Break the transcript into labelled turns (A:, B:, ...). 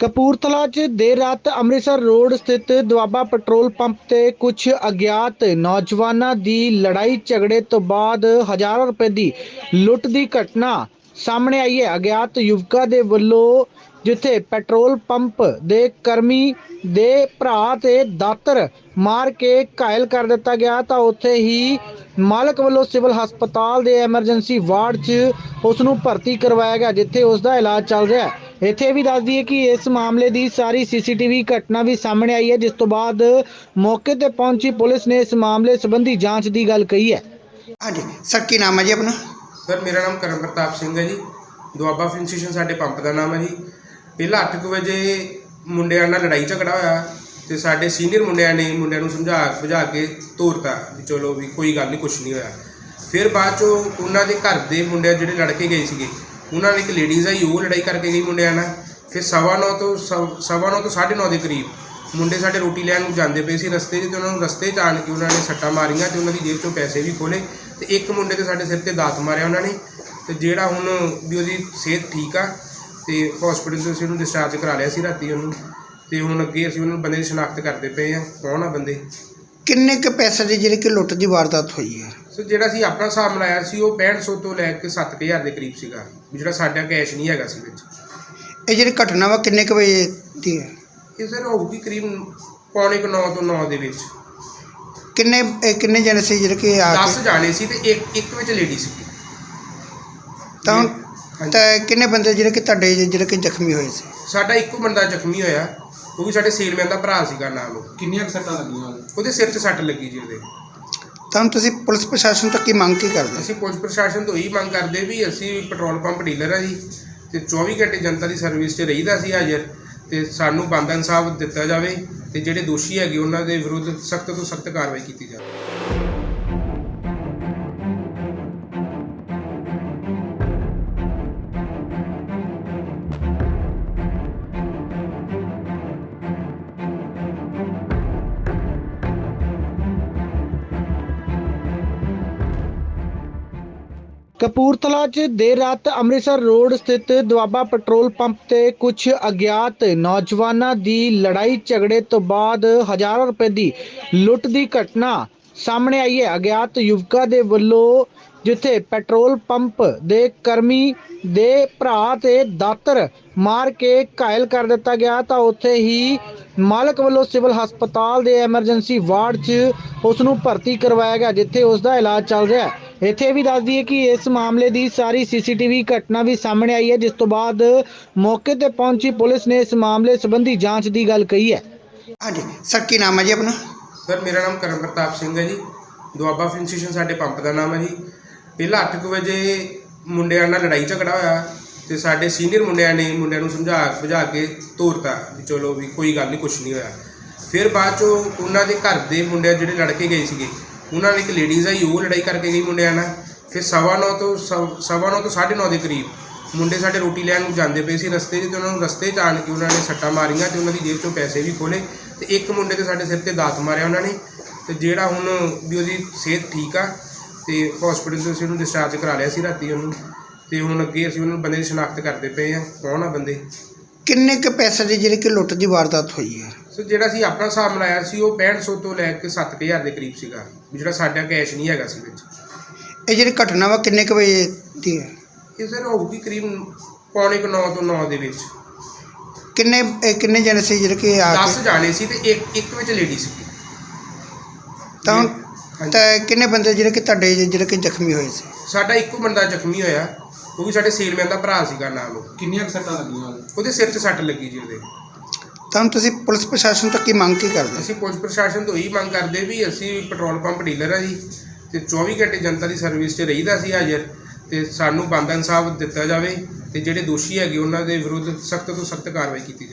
A: ਕਪੂਰਥਲਾ 'ਚ ਦੇਰ ਰਾਤ ਅੰਮ੍ਰਿਤਸਰ ਰੋਡ ਸਥਿਤ ਦੁਆਬਾ ਪੈਟਰੋਲ ਪੰਪ ਤੇ ਕੁਝ ਅਗਿਆਤ ਨੌਜਵਾਨਾਂ ਦੀ ਲੜਾਈ ਝਗੜੇ ਤੋਂ ਬਾਅਦ ਹਜ਼ਾਰਾਂ ਰੁਪਏ ਦੀ ਲੁੱਟ ਦੀ ਘਟਨਾ ਸਾਹਮਣੇ ਆਈ ਹੈ। ਅਗਿਆਤ ਯੁਵਕਾਂ ਦੇ ਵੱਲੋਂ ਜਿੱਥੇ ਪੈਟਰੋਲ ਪੰਪ ਦੇ ਕਰਮੀ ਦੇ ਭਰਾ ਤੇ ਦਾਤਰ ਮਾਰ ਕੇ ਘਾਇਲ ਕਰ ਦਿੱਤਾ ਗਿਆ, ਤਾਂ ਉੱਥੇ ਹੀ ਮਾਲਕ ਵੱਲੋਂ ਸਿਵਲ ਹਸਪਤਾਲ ਦੇ ਐਮਰਜੈਂਸੀ ਵਾਰਡ 'ਚ ਉਸ ਨੂੰ ਭਰਤੀ ਕਰਵਾਇਆ ਗਿਆ, ਜਿੱਥੇ ਉਸ ਦਾ ਇਲਾਜ ਚੱਲ ਰਿਹਾ ਹੈ। ਇੱਥੇ ਇਹ ਵੀ ਦੱਸ ਦਈਏ ਕਿ ਇਸ ਮਾਮਲੇ ਦੀ ਸਾਰੀ ਸੀਸੀਟੀਵੀ ਘਟਨਾ ਵੀ ਸਾਹਮਣੇ ਆਈ ਹੈ ਜਿਸ ਤੋਂ ਬਾਅਦ ਮੌਕੇ ਤੇ ਪਹੁੰਚੀ ਪੁਲਿਸ ਨੇ ਇਸ ਮਾਮਲੇ ਸੰਬੰਧੀ ਜਾਂਚ ਦੀ ਗੱਲ ਕਹੀ ਹੈ।
B: ਹਾਂਜੀ ਸਰ ਕੀ ਨਾਮ ਹੈ ਜੀ ਆਪਣਾ?
C: ਸਰ ਮੇਰਾ ਨਾਮ ਕਰਮ ਪ੍ਰਤਾਪ ਸਿੰਘ ਹੈ ਜੀ। ਦੁਆਬਾ ਫਿਲ ਸਟੇਸ਼ਨ ਸਾਡੇ ਪੰਪ ਦਾ ਨਾਮ ਹੈ ਜੀ। ਪਹਿਲਾਂ 8 ਵਜੇ ਮੁੰਡਿਆਂ ਨਾਲ ਲੜਾਈ ਝਗੜਾ ਹੋਇਆ ਤੇ ਸਾਡੇ ਸੀਨੀਅਰ ਮੁੰਡਿਆਂ ਨੇ ਮੁੰਡਿਆਂ ਨੂੰ ਸਮਝਾ ਬੁਝਾ ਕੇ ਤੋਰਤਾ ਵੀ ਚਲੋ ਵੀ ਕੋਈ ਗੱਲ ਨਹੀਂ ਕੁਛ ਨਹੀਂ ਹੋਇਆ। ਫਿਰ ਬਾਅਦ ਚੋਂ ਉਹਨਾਂ ਦੇ ਘਰ ਦੇ ਮੁੰਡੇ ਜਿਹੜੇ ਲੜ ਕੇ ਗਏ ਸੀਗੇ ਉਹਨਾਂ ਨੇ ਇੱਕ ਲੇਡੀਜ਼ ਆਈ ਉਹ ਲੜਾਈ ਕਰਕੇ ਗਈ ਮੁੰਡਿਆਂ ਨਾਲ। ਫਿਰ ਸਵਾ ਨੌ ਤੋਂ ਸਵ- ਸਵਾ ਨੌ ਤੋਂ 9:30 ਦੇ ਕਰੀਬ ਮੁੰਡੇ ਸਾਡੇ ਰੋਟੀ ਲੈਣ ਨੂੰ ਜਾਂਦੇ ਪਏ ਸੀ ਰਸਤੇ 'ਚ ਤੇ ਉਹਨਾਂ ਨੂੰ ਰਸਤੇ 'ਚ ਆਣ ਕੇ ਉਹਨਾਂ ਨੇ ਸੱਟਾਂ ਮਾਰੀਆਂ ਤੇ ਉਹਨਾਂ ਦੀ ਜੇਬ 'ਚੋਂ ਪੈਸੇ ਵੀ ਖੋਲੇ ਤੇ ਇੱਕ ਮੁੰਡੇ ਤੇ ਸਾਡੇ ਸਿਰ ਤੇ ਦਾਤ ਮਾਰਿਆ ਉਹਨਾਂ ਨੇ ਤੇ ਜਿਹੜਾ ਹੁਣ ਵੀ ਉਹਦੀ ਸਿਹਤ ਠੀਕ ਆ ਤੇ ਹਸਪੀਟਲ ਤੋਂ ਅਸੀਂ ਉਹਨੂੰ ਡਿਸਚਾਰਜ ਕਰਾ ਲਿਆ ਸੀ ਰਾਤੀ ਉਹਨੂੰ ਤੇ ਹੁਣ ਅੱਗੇ ਅਸੀਂ ਉਹਨਾਂ ਬੰਦੇ ਦੀ ਸ਼ਨਾਖਤ ਕਰਦੇ ਪਏ ਆ ਕੌਣ ਆ ਬੰਦੇ?
B: ਕਿੰਨੇ ਕ ਪੈਸੇ ਦੀ ਜਿਹੜੀ ਕਿ ਲੁੱਟ ਦੀ ਵਾਰਦਾਤ ਹੋਈ ਹੈ?
C: ਸੋ ਜਿਹੜਾ ਅਸੀਂ ਆਪਣਾ ਹਿਸਾਬ ਲਾਇਆ ਸੀ ਉਹ 6500 ਤੋਂ ਲੈ ਕੇ 7000 ਦੇ ਕਰੀਬ ਸੀਗਾ। ਵੀ ਜਿਹੜਾ ਸਾਡਾ ਕੈਸ਼ ਨਹੀਂ ਹੈਗਾ ਸੀ ਵਿੱਚ।
B: ਇਹ ਜਿਹੜੀ ਘਟਨਾ ਵਾ ਕਿੰਨੇ ਕ ਵਜੇ ਦੀ ਹੈ?
C: ਇਹ ਸਰ ਹੋਊਗੀ ਕਰੀਬ ਪੌਣੇ ਕੁ 9 ਤੋਂ 9 ਦੇ ਵਿੱਚ।
B: ਕਿੰਨੇ ਇਹ ਕਿੰਨੇ ਜਣੇ ਸੀ ਜਿਹੜੇ ਕਿ ਆ
C: 10
B: ਕੇ
C: ਜਾਣੇ ਸੀ ਤੇ ਇੱਕ ਇੱਕ ਵਿੱਚ ਲੇਡੀ ਸੀ।
B: ਤਾਂ
C: ਹਾਂਜੀ।
B: ਤਾਂ ਕਿੰਨੇ ਬੰਦੇ ਜਿਹੜੇ ਕਿ ਤੁਹਾਡੇ ਜਿਹੜੇ ਕਿ ਜ਼ਖਮੀ ਹੋਏ ਸੀ?
C: ਸਾਡਾ ਇੱਕੋ ਬੰਦਾ ਜ਼ਖਮੀ ਹੋਇਆ ਉਹ ਵੀ ਸਾਡੇ ਸੇਲਮੈਨ ਦਾ ਭਰਾ ਸੀਗਾ ਨਾਲ ਉਹ।
D: ਕਿੰਨੀਆਂ ਕੁ ਸੱਟਾਂ ਲੱਗੀਆਂ ਉਹਦੇ?
C: ਉਹਦੇ ਸਿਰ 'ਚ ਸੱਟ ਲੱਗੀ ਜੀ ਉਹਦੇ।
B: ਤਾਂ ਹੁਣ ਤੁਸੀਂ ਪੁਲਿਸ ਪ੍ਰਸ਼ਾਸਨ ਤੋਂ ਕੀ ਮੰਗ ਕੀ ਕਰਦੇ?
C: ਅਸੀਂ ਪੁਲਿਸ ਪ੍ਰਸ਼ਾਸਨ ਤੋਂ ਇਹੀ ਮੰਗ ਕਰਦੇ ਵੀ ਅਸੀਂ ਪੈਟਰੋਲ ਪੰਪ ਡੀਲਰ ਆ ਜੀ ਤੇ 24 ਘੰਟੇ ਜਨਤਾ ਦੀ ਸਰਵਿਸ 'ਚ ਰਹੀਦਾ ਸੀ ਹਾਜ਼ਰ ਤੇ ਸਾਨੂੰ ਬੰਦ ਇਨਸਾਫ ਦਿੱਤਾ ਜਾਵੇ ਤੇ ਜਿਹੜੇ ਦੋਸ਼ੀ ਹੈਗੇ ਉਹਨਾਂ ਦੇ ਵਿਰੁੱਧ ਸਖਤ ਤੋਂ ਸਖਤ ਕਾਰਵਾਈ ਕੀਤੀ ਜਾਵੇ।
A: ਕਪੂਰਥਲਾ 'ਚ ਦੇਰ ਰਾਤ ਅੰਮ੍ਰਿਤਸਰ ਰੋਡ ਸਥਿਤ ਦੁਆਬਾ ਪੈਟਰੋਲ ਪੰਪ ਤੇ ਕੁਝ ਅਗਿਆਤ ਨੌਜਵਾਨਾਂ ਦੀ ਲੜਾਈ ਝਗੜੇ ਤੋਂ ਬਾਅਦ ਹਜ਼ਾਰਾਂ ਰੁਪਏ ਦੀ ਲੁੱਟ ਦੀ ਘਟਨਾ ਸਾਹਮਣੇ ਆਈ ਹੈ। ਅਗਿਆਤ ਯੁਵਕਾਂ ਦੇ ਵੱਲੋਂ ਜਿੱਥੇ ਪੈਟਰੋਲ ਪੰਪ ਦੇ ਕਰਮੀ ਦੇ ਭਰਾ ਤੇ ਦਾਤਰ ਮਾਰ ਕੇ ਘਾਇਲ ਕਰ ਦਿੱਤਾ ਗਿਆ, ਤਾਂ ਉੱਥੇ ਹੀ ਮਾਲਕ ਵੱਲੋਂ ਸਿਵਲ ਹਸਪਤਾਲ ਦੇ ਐਮਰਜੈਂਸੀ ਵਾਰਡ 'ਚ ਉਸ ਨੂੰ ਭਰਤੀ ਕਰਵਾਇਆ ਗਿਆ, ਜਿੱਥੇ ਉਸ ਦਾ ਇਲਾਜ ਚੱਲ ਰਿਹਾ ਹੈ। ਇੱਥੇ ਇਹ ਵੀ ਦੱਸ ਦਈਏ ਕਿ ਇਸ ਮਾਮਲੇ ਦੀ ਸਾਰੀ ਸੀਸੀਟੀਵੀ ਘਟਨਾ ਵੀ ਸਾਹਮਣੇ ਆਈ ਹੈ ਜਿਸ ਤੋਂ ਬਾਅਦ ਮੌਕੇ ਤੇ ਪਹੁੰਚੀ ਪੁਲਿਸ ਨੇ ਇਸ ਮਾਮਲੇ ਸੰਬੰਧੀ ਜਾਂਚ ਦੀ ਗੱਲ ਕਹੀ ਹੈ।
B: ਹਾਂਜੀ ਸਰ ਕੀ ਨਾਮ ਹੈ ਜੀ ਆਪਣਾ?
C: ਸਰ ਮੇਰਾ ਨਾਮ ਕਰਮ ਪ੍ਰਤਾਪ ਸਿੰਘ ਹੈ ਜੀ। ਦੁਆਬਾ ਫਿਲ ਸਟੇਸ਼ਨ ਸਾਡੇ ਪੰਪ ਦਾ ਨਾਮ ਹੈ ਜੀ। ਪਹਿਲਾਂ 8 ਵਜੇ ਮੁੰਡਿਆਂ ਨਾਲ ਲੜਾਈ ਝਗੜਾ ਹੋਇਆ ਤੇ ਸਾਡੇ ਸੀਨੀਅਰ ਮੁੰਡਿਆਂ ਨੇ ਮੁੰਡਿਆਂ ਨੂੰ ਸਮਝਾ ਬੁਝਾ ਕੇ ਤੋਰਤਾ ਵੀ ਚਲੋ ਵੀ ਕੋਈ ਗੱਲ ਨਹੀਂ ਕੁਛ ਨਹੀਂ ਹੋਇਆ। ਫਿਰ ਬਾਅਦ ਚੋਂ ਉਹਨਾਂ ਦੇ ਘਰ ਦੇ ਮੁੰਡੇ ਜਿਹੜੇ ਲੜ ਕੇ ਗਏ ਸੀਗੇ ਉਹਨਾਂ ਨੇ ਇੱਕ ਲੇਡੀਜ਼ ਆਈ ਉਹ ਲੜਾਈ ਕਰਕੇ ਗਈ ਮੁੰਡਿਆਂ ਨਾਲ। ਫਿਰ ਸਵਾ ਨੌ ਤੋਂ ਸਵ- ਸਵਾ ਨੌ ਤੋਂ 9:30 ਦੇ ਕਰੀਬ ਮੁੰਡੇ ਸਾਡੇ ਰੋਟੀ ਲੈਣ ਨੂੰ ਜਾਂਦੇ ਪਏ ਸੀ ਰਸਤੇ 'ਚ ਤੇ ਉਹਨਾਂ ਨੂੰ ਰਸਤੇ 'ਚ ਆਣ ਕੇ ਉਹਨਾਂ ਨੇ ਸੱਟਾਂ ਮਾਰੀਆਂ ਤੇ ਉਹਨਾਂ ਦੀ ਜੇਬ 'ਚੋਂ ਪੈਸੇ ਵੀ ਖੋਲੇ ਤੇ ਇੱਕ ਮੁੰਡੇ ਤੇ ਸਾਡੇ ਸਿਰ ਤੇ ਦਾਤ ਮਾਰਿਆ ਉਹਨਾਂ ਨੇ ਤੇ ਜਿਹੜਾ ਹੁਣ ਵੀ ਉਹਦੀ ਸਿਹਤ ਠੀਕ ਆ ਤੇ ਹਸਪੀਟਲ ਤੋਂ ਅਸੀਂ ਉਹਨੂੰ ਡਿਸਚਾਰਜ ਕਰਾ ਲਿਆ ਸੀ ਰਾਤੀ ਉਹਨੂੰ ਤੇ ਹੁਣ ਅੱਗੇ ਅਸੀਂ ਉਹਨਾਂ ਬੰਦੇ ਦੀ ਸ਼ਨਾਖਤ ਕਰਦੇ ਪਏ ਆ, ਕੌਣ ਆ ਬੰਦੇ?
B: ਕਿੰਨੇ ਕ ਪੈਸੇ ਦੀ ਜਿਹੜੀ ਕਿ ਲੁੱਟ ਦੀ ਵਾਰਦਾਤ ਹੋਈ ਹੈ?
C: ਸੋ ਜਿਹੜਾ ਅਸੀਂ ਆਪਣਾ ਹਿਸਾਬ ਲਾਇਆ ਸੀ ਉਹ 6500 ਤੋਂ ਲੈ ਕੇ 7000 ਦੇ ਕਰੀਬ ਸੀਗਾ ਵੀ ਜਿਹੜਾ ਸਾਡਾ ਕੈਸ਼ ਨਹੀਂ ਹੈਗਾ ਸੀ ਵਿੱਚ।
B: ਇਹ ਜਿਹੜੀ ਘਟਨਾ ਵਾ ਕਿੰਨੇ ਕ ਵਜੇ ਦੀ ਹੈ?
C: ਇਹ ਸਰ ਹੋਊਗੀ ਕਰੀਬ ਪੌਣੇ ਕੁ 9 ਤੋਂ 9 ਦੇ ਵਿੱਚ।
B: ਕਿੰਨੇ ਇਹ ਕਿੰਨੇ ਜਣੇ ਸੀ ਜਿਹੜੇ ਕਿ ਆ
C: 10
B: ਕੇ
C: ਜਾਣੇ ਸੀ ਤੇ ਇੱਕ ਇੱਕ ਵਿੱਚ ਲੇਡੀ ਸੀ।
B: ਤਾਂ
C: ਹਾਂਜੀ।
B: ਤਾਂ ਕਿੰਨੇ ਬੰਦੇ ਜਿਹੜੇ ਕਿ ਤੁਹਾਡੇ ਜਿਹੜੇ ਕਿ ਜ਼ਖਮੀ ਹੋਏ ਸੀ?
C: ਸਾਡਾ ਇੱਕੋ ਬੰਦਾ ਜ਼ਖਮੀ ਹੋਇਆ ਉਹ ਵੀ ਸਾਡੇ ਸੇਲਮੈਨ ਦਾ ਭਰਾ ਸੀਗਾ ਨਾਲ ਉਹ।
D: ਕਿੰਨੀਆਂ ਕੁ ਸੱਟਾਂ ਲੱਗੀਆਂ ਉਹਦੇ?
C: ਉਹਦੇ ਸਿਰ 'ਚ ਸੱਟ ਲੱਗੀ ਜੀ ਉਹਦੇ।
B: ਤਾਂ ਹੁਣ ਤੁਸੀਂ ਪੁਲਿਸ ਪ੍ਰਸ਼ਾਸਨ ਤੋਂ ਕੀ ਮੰਗ ਕੀ ਕਰਦੇ?
C: ਅਸੀਂ ਪੁਲਿਸ ਪ੍ਰਸ਼ਾਸਨ ਤੋਂ ਇਹੀ ਮੰਗ ਕਰਦੇ ਵੀ ਅਸੀਂ ਪੈਟਰੋਲ ਪੰਪ ਡੀਲਰ ਆ ਜੀ ਤੇ 24 ਘੰਟੇ ਜਨਤਾ ਦੀ ਸਰਵਿਸ 'ਚ ਰਹੀਦਾ ਸੀ ਹਾਜ਼ਰ ਤੇ ਸਾਨੂੰ ਬੰਦ ਇਨਸਾਫ ਦਿੱਤਾ ਜਾਵੇ ਤੇ ਜਿਹੜੇ ਦੋਸ਼ੀ ਹੈਗੇ ਉਹਨਾਂ ਦੇ ਵਿਰੁੱਧ ਸਖਤ ਤੋਂ ਸਖਤ ਕਾਰਵਾਈ ਕੀਤੀ ਜਾਵੇ।